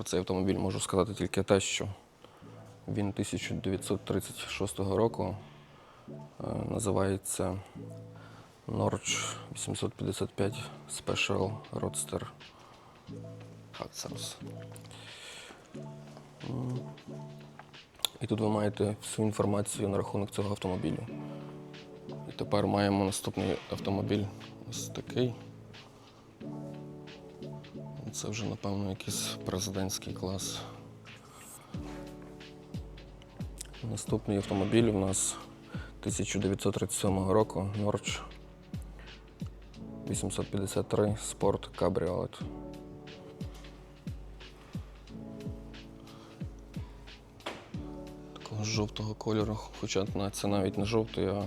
Про цей автомобіль можу сказати тільки те, що він 1936 року е, називається Norwich 855 Special Roadster Hatsams. І тут ви маєте всю інформацію на рахунок цього автомобілю. І тепер маємо наступний автомобіль ось такий. Це вже, напевно, якийсь президентський клас. Наступний автомобіль у нас 1937 року Norwich 853 Sport Cabriolet. Такого жовтого кольору, хоча це навіть не жовтий, а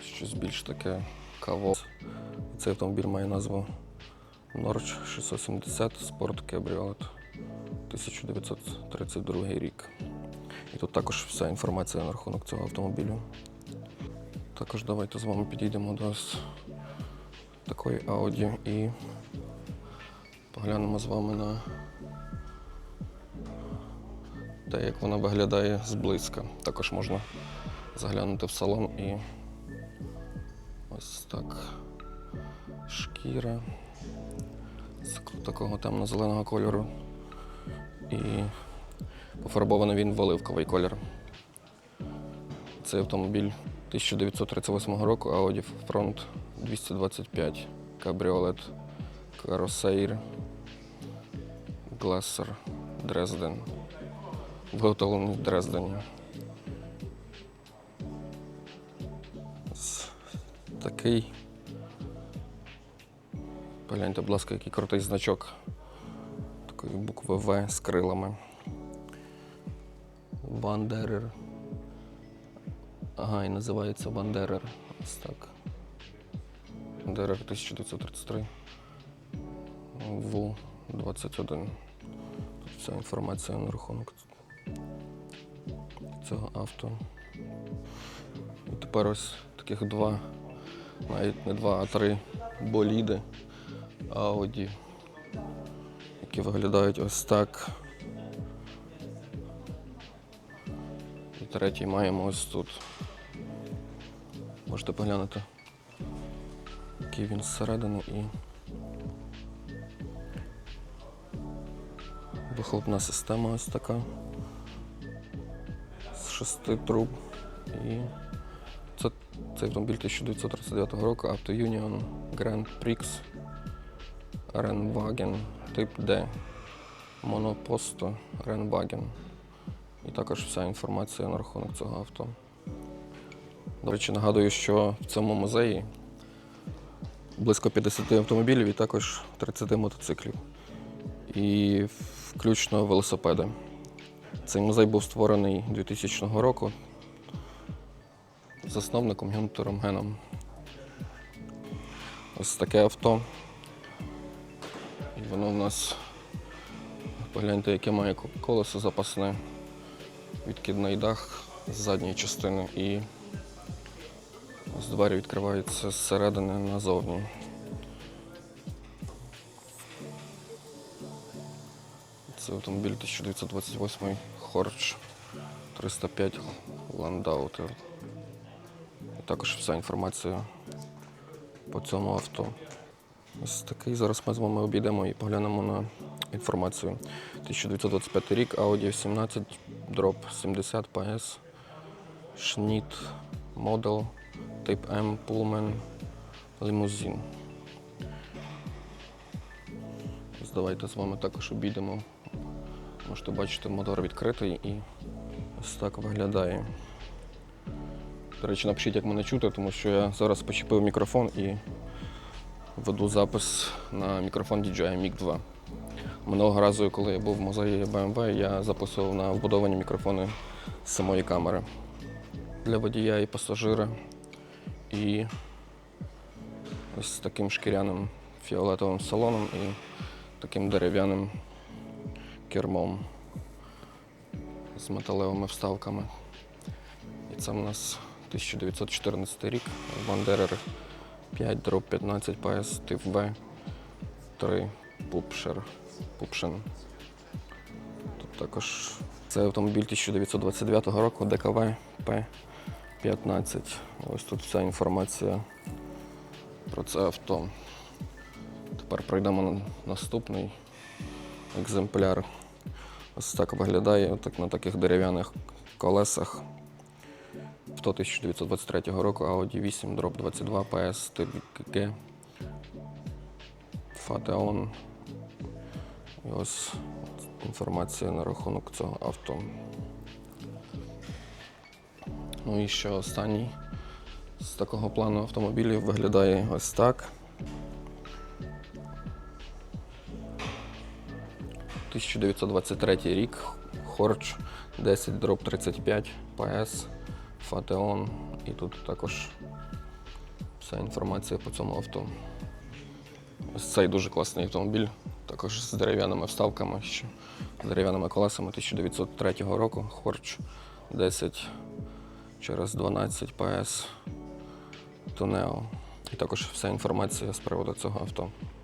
щось більш таке каво. Цей автомобіль має назву Norwich 670 Sport Cabriolet 1932 рік. І тут також вся інформація на рахунок цього автомобілю. Також давайте з вами підійдемо до такої Audi і поглянемо з вами на те, як вона виглядає зблизька. Також можна заглянути в салон і ось так. Шкіра такого темно-зеленого кольору. І пофарбований він в оливковий колір. Цей автомобіль 1938 року Audi Front 225 Cabriolet Corsair Glasser Dresden. Виготовлений в Дрездені. Такий. Погляньте, будь ласка, який крутий значок такої букви В з крилами. Вандерер. Ага, і називається Вандерер. Ось так. Вандерер 1933. В-21. Тут вся інформація на рахунок цього авто. І тепер ось таких два, навіть не два, а три боліди Audi, які виглядають ось так. І третій маємо ось тут. Можете поглянути, який він зсередини і вихлопна система ось така з шести труб. І це цей автомобіль 1939 року Auto Union Grand Prix Rennwagen тип D Monoposto Rennwagen. І також вся інформація на рахунок цього авто. До речі, нагадую, що в цьому музеї близько 50 автомобілів і також 30 мотоциклів. І включно велосипеди. Цей музей був створений 2000 року засновником Гюнтером Геном. Ось таке авто. І воно в нас, погляньте, яке має колесо запасне, відкидний дах з задньої частини і ось двері відкриваються зсередини назовні. Це автомобіль 1928 Хорч 305 Ландаутер. Також вся інформація по цьому авто. Ось такий. Зараз ми з вами обійдемо і поглянемо на інформацію. 1925 рік, Audi 17, дроп 70 PS, Schnitt, Model, Type M, Pullman, лімузин. Давайте з вами також обійдемо. Можете бачити, мотор відкритий і ось так виглядає. До речі, напишіть, як мене чути, тому що я зараз почепив мікрофон і веду запис на мікрофон DJI Mic 2. Минулого разу, коли я був в музеї BMW, я записував на вбудовані мікрофони з самої камери. Для водія і пасажира. І з таким шкіряним фіолетовим салоном і таким дерев'яним кермом з металевими вставками. І це в нас 1914 рік, Вандерер 5, дроб 15 PS, тип В, 3 Пупшер. Пупшин. Тут також це автомобіль 1929 року ДКВ П-15. Ось тут вся інформація про це авто. Тепер пройдемо на наступний екземпляр. Ось так виглядає так, на таких дерев'яних колесах. Авто 1923 року Audi 8 Drop 22 PS тип G. Фатеон. І ось інформація на рахунок цього авто. Ну і ще останній з такого плану автомобілів виглядає ось так. 1923 рік. Хорч 10 дроб 35 PS, Фатеон. І тут також вся інформація по цьому авто. Ось цей дуже класний автомобіль, також з дерев'яними вставками, ще дерев'яними колесами 1903 року. Хорч 10 через 12 PS Тунео. І також вся інформація з приводу цього авто. –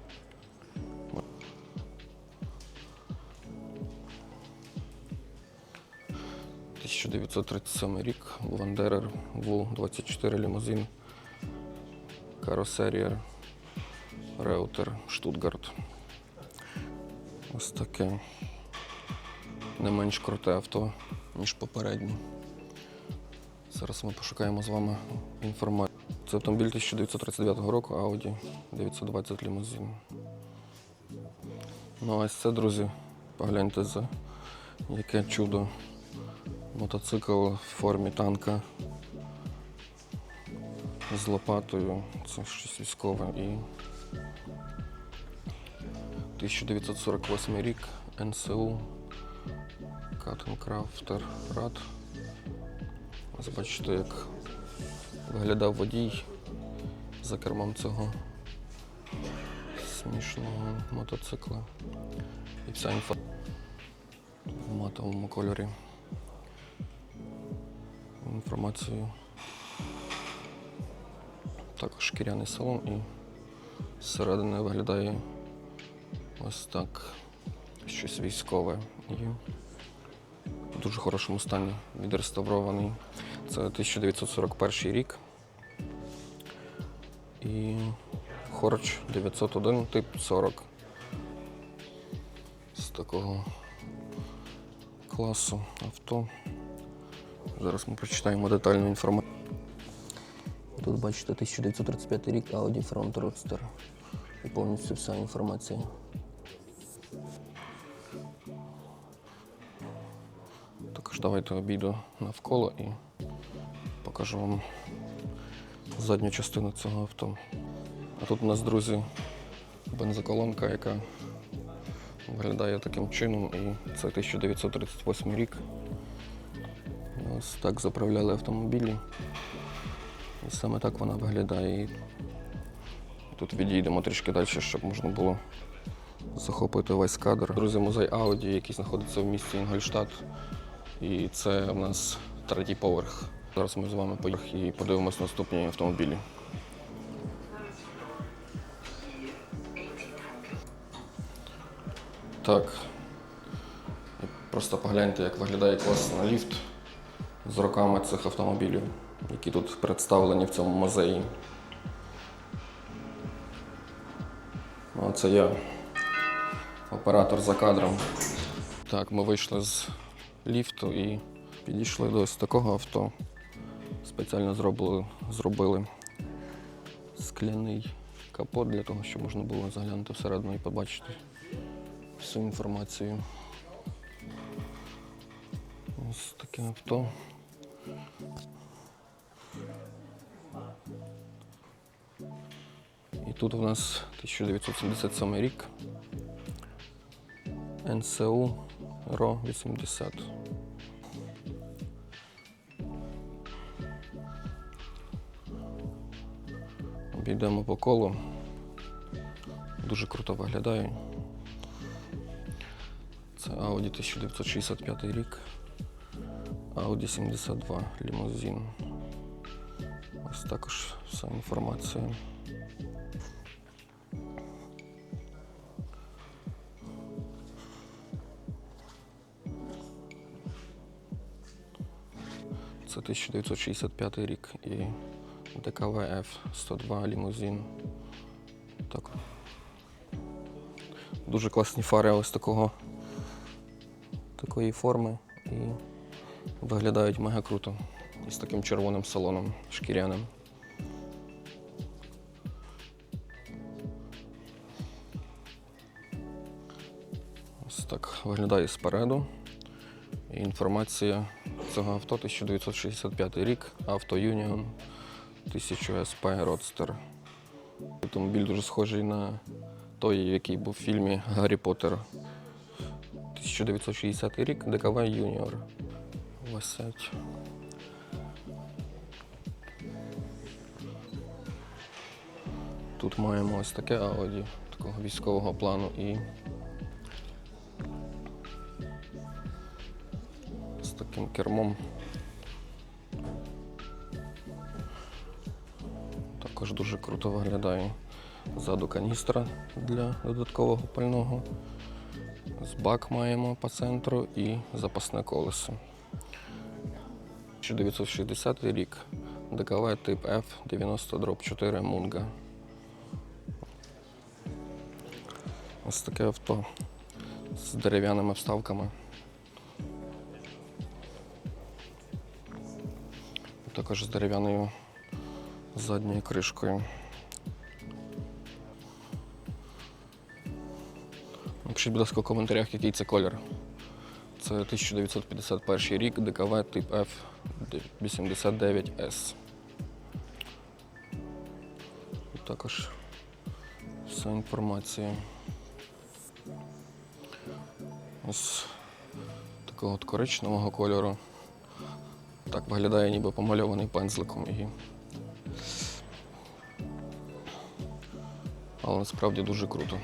1937 рік, Вандерер, ВУ-24 лімузин, каросерія, Реутер, Штутгарт. Ось таке не менш круте авто, ніж попереднє. Зараз ми пошукаємо з вами інформацію. Це автомобіль 1939 року, Audi 920 лімузин. Ну ось це, друзі, погляньте за яке чудо. Мотоцикл в формі танка з лопатою. Це щось військове. І 1948 рік НСУ Каттенкрафтер Рад. Ось бачите, як виглядав водій за кермом цього смішного мотоцикла. І вся інфа в матовому кольорі. Інформацію. Також шкіряний салон і зсередини виглядає ось так. Щось військове. І в дуже хорошому стані відреставрований. Це 1941 рік. І Хорч 901 тип 40. З такого класу авто. Зараз ми прочитаємо детальну інформацію. Тут бачите 1935 рік Audi Front Roadster. І повністю вся інформація. Також давайте обійду навколо і покажу вам задню частину цього авто. А тут у нас, друзі, бензоколонка, яка виглядає таким чином, і це 1938 рік. Ось так заправляли автомобілі. І саме так вона виглядає. І тут відійдемо трішки далі, щоб можна було захопити весь кадр. Друзі, музей Audi, який знаходиться в місті Інгольштадт. І це у нас третій поверх. Зараз ми з вами поїхали і подивимось наступні автомобілі. Так. Просто погляньте, як виглядає класно ліфт з роками цих автомобілів, які тут представлені в цьому музеї. Оце я, оператор за кадром. Так, ми вийшли з ліфту і підійшли до ось такого авто. Спеціально зробили, зробили скляний капот для того, щоб можна було заглянути всередину і побачити всю інформацію. Ось таке авто. І тут у нас 1977 рік. НСУ РО 80. Обійдемо по колу. Дуже круто виглядає. Це Audi 1965 рік. Audi 72 лімузин. Ось також вся інформація. Це 1965 рік і ДКВФ 102 лімузин. Так. Дуже класні фари ось такого такої форми. І виглядають мега круто. Із таким червоним салоном шкіряним. Ось так виглядає спереду. Інформація цього авто 1965 рік, авто Union 1000 SP Roadster. Автомобіль дуже схожий на той, який був в фільмі Гаррі Поттер. 1960 рік, ДКВ Юніор. Висять. Тут маємо ось таке Audi такого військового плану і з таким кермом. Також дуже круто виглядає. Ззаду каністра для додаткового пального. З бак маємо по центру і запасне колесо. 1960 рік. ДКВ тип F 90 4 Мунга. Ось таке авто з дерев'яними вставками. Також з дерев'яною задньою кришкою. Напишіть, будь ласка, в коментарях, який це колір. Це 1951 рік, ДКВ тип F89S. І також вся інформація. Ось такого коричневого кольору. Так виглядає ніби помальований пензликом. І... Але насправді дуже круто.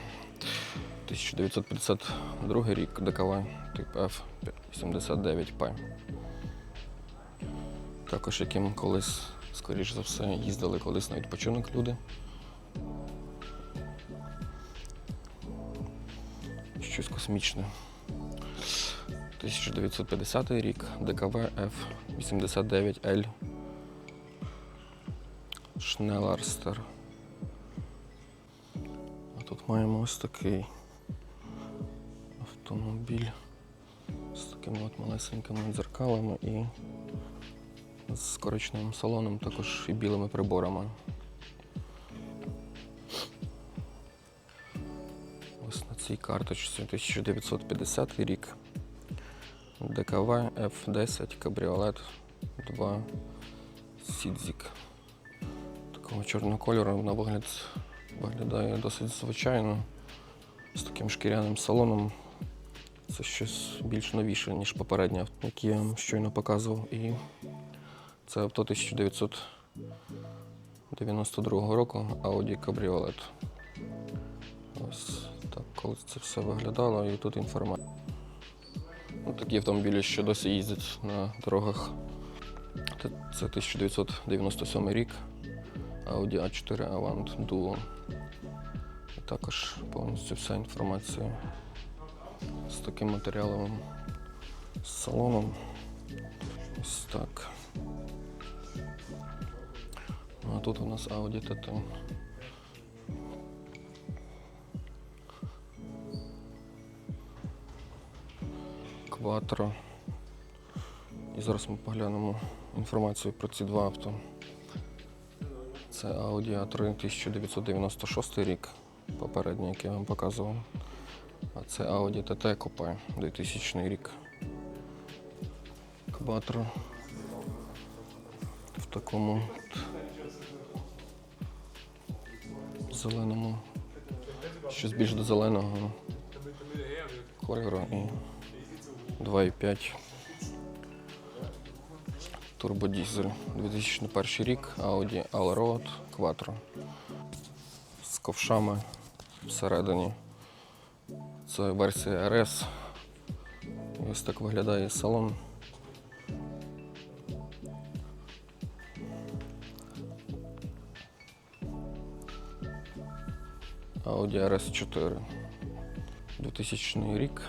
1952 рік ДКВ тип F89P. Також яким колись, скоріш за все, їздили колись на відпочинок люди. Щось космічне. 1950 рік ДКВ F89L Шнеларстер. А тут маємо ось такий автомобіль з такими от малесенькими дзеркалами і з коричневим салоном, також і білими приборами. Ось на цій карточці 1950 рік. ДКВ F10 кабріолет 2 Сідзік. Такого чорного кольору на вигляд виглядає досить звичайно. З таким шкіряним салоном. Це щось більш новіше, ніж попереднє, яке я вам щойно показував. І це авто 1992 року Audi Cabriolet. Ось так, коли це все виглядало, і тут інформація. Ну, такі автомобілі ще досі їздять на дорогах. Це 1997 рік. Audi A4 Avant Duo. І також повністю вся інформація з таким матеріаловим салоном. Ось так. Ну, а тут у нас Audi TT. Quattro. І зараз ми поглянемо інформацію про ці два авто. Це Audi A3 1996 рік, попередній, який я вам показував. А це Audi TT Coupe 2000 рік. Quattro. В такому зеленому, щось більш до зеленого кольору і 2,5 турбодізель. 2001 рік Audi Allroad Quattro з ковшами всередині. Це версія RS. Ось так виглядає салон. Audi RS 4. 2000 рік.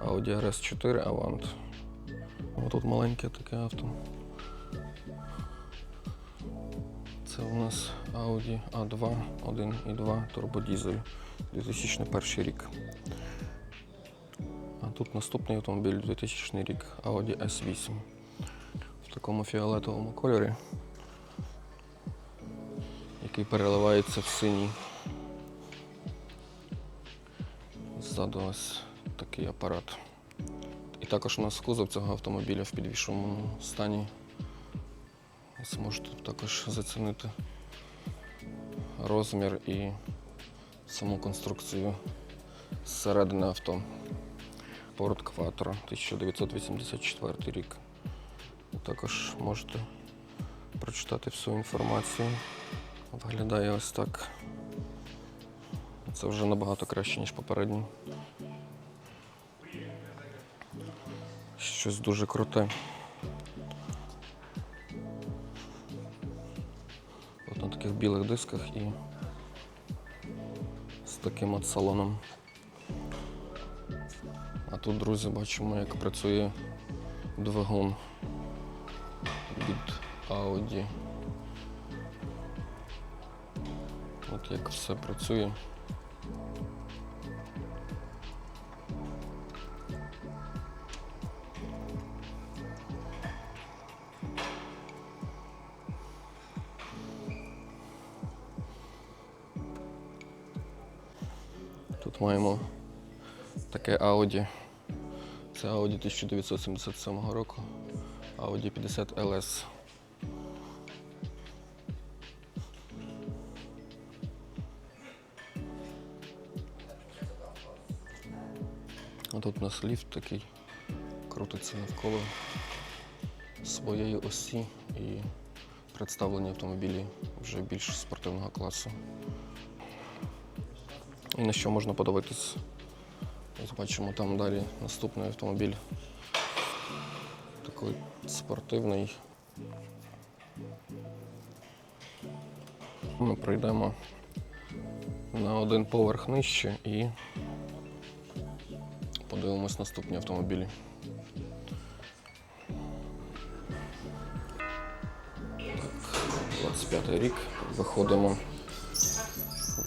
Audi RS 4 Avant. Отут маленьке таке авто. Це у нас Audi A2, 1 і 2 турбодізель. 2001 рік. А тут наступний автомобіль 2000 рік Audi S8 в такому фіолетовому кольорі, який переливається в синій. Ззаду ось такий апарат. І також у нас кузов цього автомобіля в підвішеному стані. Ось можете також зацінити розмір і саму конструкцію зсередини авто. Ford Quattro 1984 рік. Також можете прочитати всю інформацію. Виглядає ось так. Це вже набагато краще, ніж попередній. Щось дуже круте. От на таких білих дисках і таким от салоном. А тут, друзі, бачимо, як працює двигун від Audi. От як все працює. Audi. Це Audi 1977 року. Audi 50 LS. А тут у нас ліфт такий крутиться навколо своєї осі і представлені автомобілі вже більш спортивного класу. І на що можна подивитись? Ось бачимо там далі наступний автомобіль. Такий спортивний. Ми пройдемо на один поверх нижче і подивимось наступні автомобілі. Так, 25 рік. Виходимо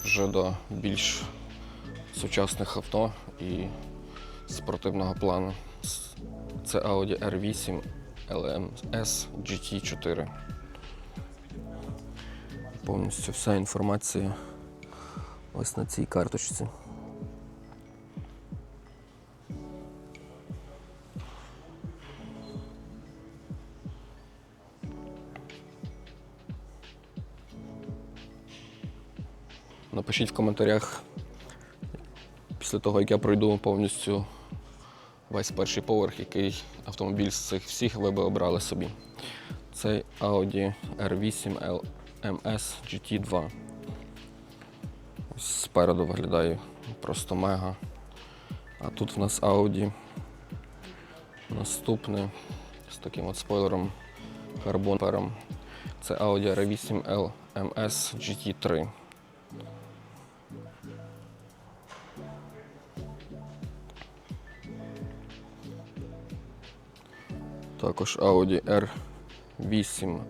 вже до більш сучасних авто і спортивного плану. Це Audi R8 LMS GT4. Повністю вся інформація ось на цій карточці. Напишіть в коментарях після того, як я пройду повністю весь перший поверх, який автомобіль з цих всіх ви би обрали собі. Це Audi R8 LMS GT2. Ось спереду виглядає просто мега. А тут в нас Audi наступне з таким от спойлером карбон Це Audi R8 LMS GT3. Також Audi R8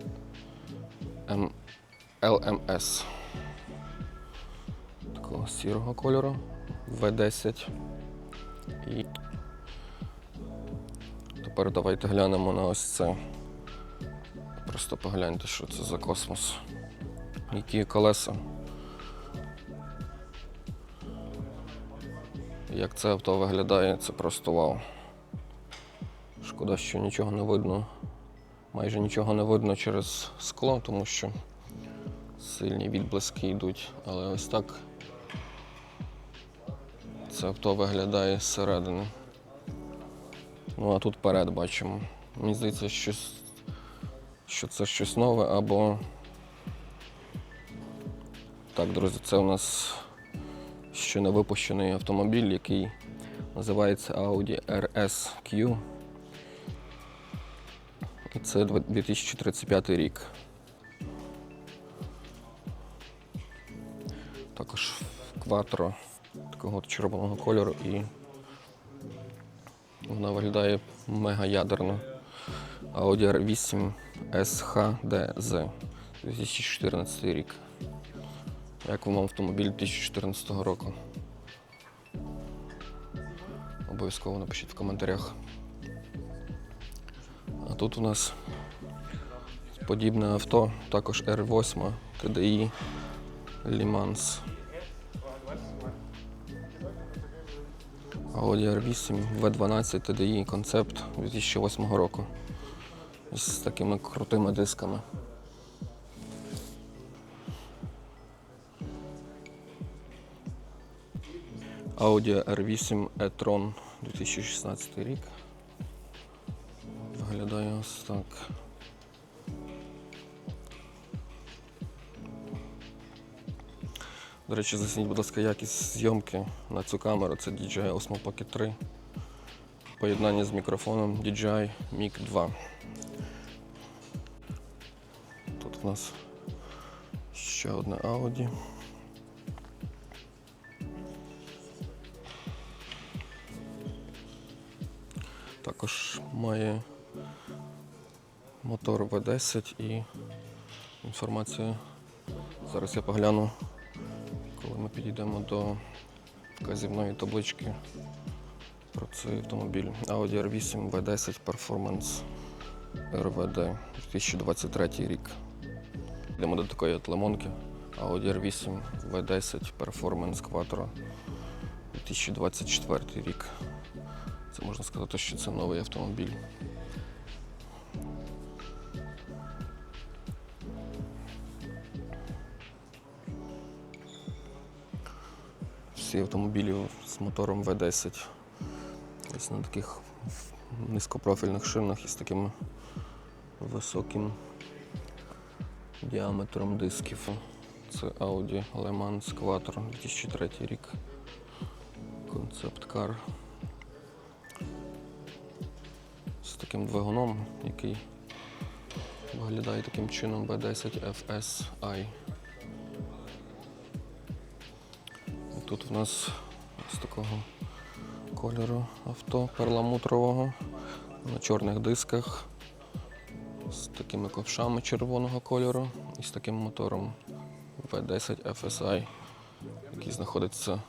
M- LMS. Такого сірого кольору. V10. І тепер давайте глянемо на ось це. Просто погляньте, що це за космос. Які колеса. Як це авто виглядає, це просто вау. Шкода, що нічого не видно. Майже нічого не видно через скло, тому що сильні відблиски йдуть. Але ось так це авто виглядає зсередини. Ну а тут перед бачимо. Мені здається, щось, що це щось нове або. Так, друзі, це у нас ще не випущений автомобіль, який називається Audi RSQ. Це 2035 рік. Також кватро такого червоного кольору і вона виглядає мега ядерно. Audi R8 SHDZ 2014 рік. Як вам автомобіль 2014 року? Обов'язково напишіть в коментарях. Тут у нас подібне авто, також R8 TDI Limans. Audi R8 V12 TDI концепт 2008 року. З такими крутими дисками. Audi R8 e-tron 2016 рік. Виглядає ось. До речі, зацініть, будь ласка, якість зйомки на цю камеру. Це DJI Osmo Pocket 3. Поєднання з мікрофоном DJI Mic 2. Тут в нас ще одне Audi. Також має мотор V10 і інформацію. Зараз я погляну, коли ми підійдемо до вказівної таблички про цей автомобіль. Audi R8 V10 Performance RVD 2023 рік. Йдемо до такої от. Audi R8 V10 Performance Quattro 2024 рік. Це можна сказати, що це новий автомобіль. Всі автомобілі з мотором V10. Ось на таких низькопрофільних шинах і з таким високим діаметром дисків. Це Audi Le Mans Quattro 2003 рік. Car. З таким двигуном, який виглядає таким чином B10 тут в нас з такого кольору авто перламутрового на чорних дисках з такими ковшами червоного кольору і з таким мотором V10 FSI, який знаходиться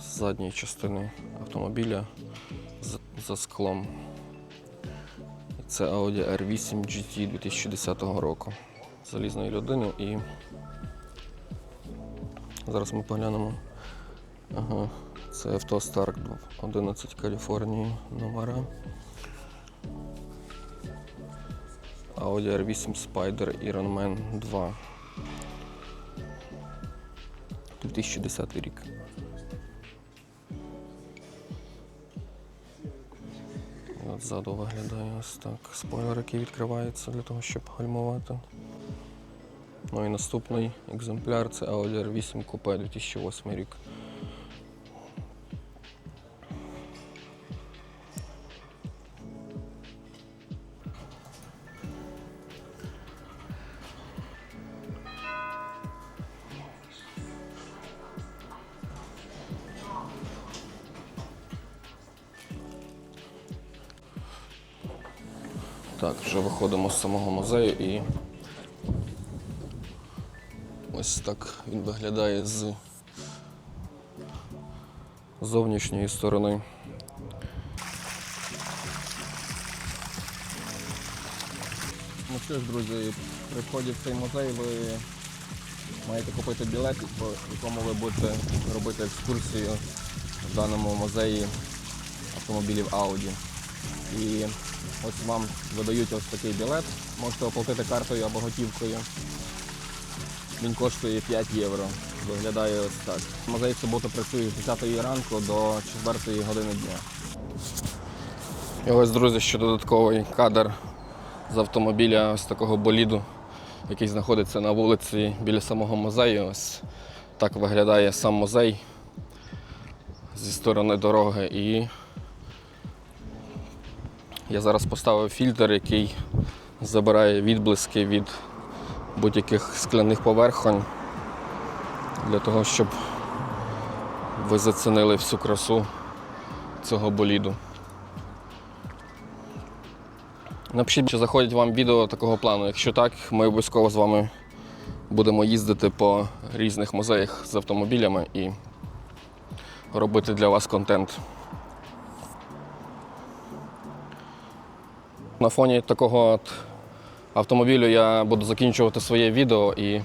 з задньої частини автомобіля за склом. Це Audi R8 GT 2010 року. Залізної людини і зараз ми поглянемо. Ага, це авто Stark 11 Каліфорнії номера. Audi R8 Spider Ironman 2. 2010 рік. Ззаду виглядає ось так. Спойлер, який відкривається для того, щоб гальмувати. Ну і наступний екземпляр це Audi R8 Coupe 2008 рік. Так, вже виходимо з самого музею і ось так він виглядає з зовнішньої сторони. Ну що ж, друзі, при вході в цей музей ви маєте купити білет, по якому ви будете робити екскурсію в даному музеї автомобілів Audi. І ось вам видають ось такий білет. Можете оплатити картою або готівкою. Він коштує 5 євро. Виглядає ось так. Музей в суботу працює з 10 ранку до 4 години дня. І ось, друзі, ще додатковий кадр з автомобіля ось такого боліду, який знаходиться на вулиці біля самого музею. Ось так виглядає сам музей зі сторони дороги. І я зараз поставив фільтр, який забирає відблиски від будь-яких скляних поверхонь для того, щоб ви зацінили всю красу цього боліду. Напишіть, чи заходять вам відео такого плану. Якщо так, ми обов'язково з вами будемо їздити по різних музеях з автомобілями і робити для вас контент. На фоні такого от автомобілю я буду закінчувати своє відео і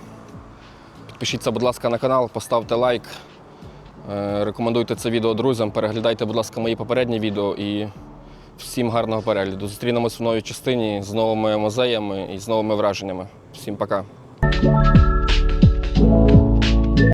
підпишіться, будь ласка, на канал, поставте лайк, е, рекомендуйте це відео друзям, переглядайте, будь ласка, мої попередні відео і всім гарного перегляду. Зустрінемось в новій частині з новими музеями і з новими враженнями. Всім пока.